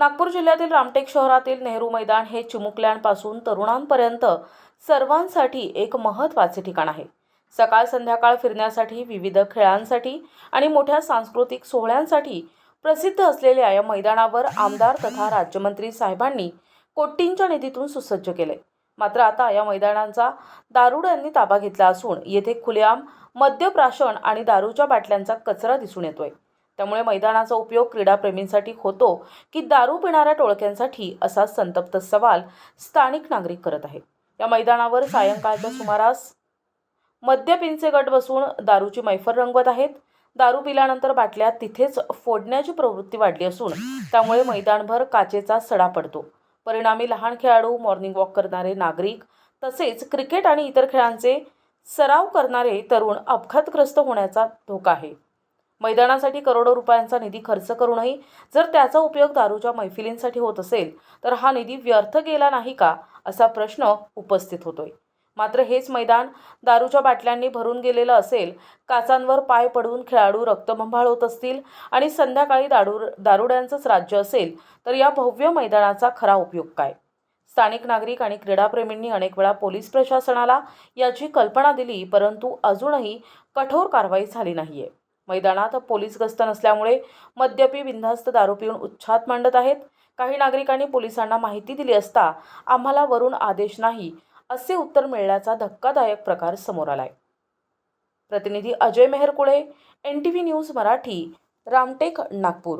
नागपूर जिल्ह्यातील रामटेक शहरातील नेहरू मैदान हे चिमुकल्यांपासून तरुणांपर्यंत सर्वांसाठी एक महत्त्वाचे ठिकाण आहे. सकाळ संध्याकाळ फिरण्यासाठी विविध खेळांसाठी आणि मोठ्या सांस्कृतिक सोहळ्यांसाठी प्रसिद्ध असलेल्या या मैदानावर आमदार तथा राज्यमंत्री साहेबांनी कोटींच्या निधीतून सुसज्ज केले. मात्र आता या मैदानांचा दारुड्यांनी ताबा घेतला असून येथे खुलेआम मद्यप्राशन आणि दारूच्या बाटल्यांचा कचरा दिसून येतोय. त्यामुळे मैदानाचा उपयोग क्रीडाप्रेमींसाठी होतो की दारू पिणाऱ्या टोळक्यांसाठी असा संतप्त सवाल स्थानिक नागरिक करत आहेत. या मैदानावर सायंकाळच्या सुमारास मद्यपिंचे गट बसून दारूची मैफल रंगवत आहेत. दारू पिल्यानंतर बाटल्या तिथेच फोडण्याची प्रवृत्ती वाढली असून त्यामुळे मैदानभर काचेचा सडा पडतो. परिणामी लहान खेळाडू मॉर्निंग वॉक करणारे नागरिक तसेच क्रिकेट आणि इतर खेळांचे सराव करणारे तरुण अपघातग्रस्त होण्याचा धोका आहे. मैदानासाठी करोडो रुपयांचा निधी खर्च करूनही जर त्याचा उपयोग दारूच्या मैफिलींसाठी होत असेल तर हा निधी व्यर्थ गेला नाही का असा प्रश्न उपस्थित होतोय. मात्र हेच मैदान दारूच्या बाटल्यांनी भरून गेलेलं असेल काचांवर पाय पडून खेळाडू रक्तभंभाळ होत असतील आणि संध्याकाळी दारू दारुड्यांचंच राज्य असेल तर या भव्य मैदानाचा खरा उपयोग काय? स्थानिक नागरिक आणि क्रीडाप्रेमींनी अनेक वेळा पोलीस प्रशासनाला याची कल्पना दिली परंतु अजूनही कठोर कारवाई झाली नाहीये. मैदानात पोलीस गस्त नसल्यामुळे मद्यपी बिनधास्त दारू पिऊन उच्छाद मांडत आहेत. काही नागरिकांनी पोलिसांना माहिती दिली असता आम्हाला वरून आदेश नाही असे उत्तर मिळण्याचा धक्कादायक प्रकार समोर आलाय. प्रतिनिधी Ajay Meharkule N T V news Marathi Ramtek Nagpur.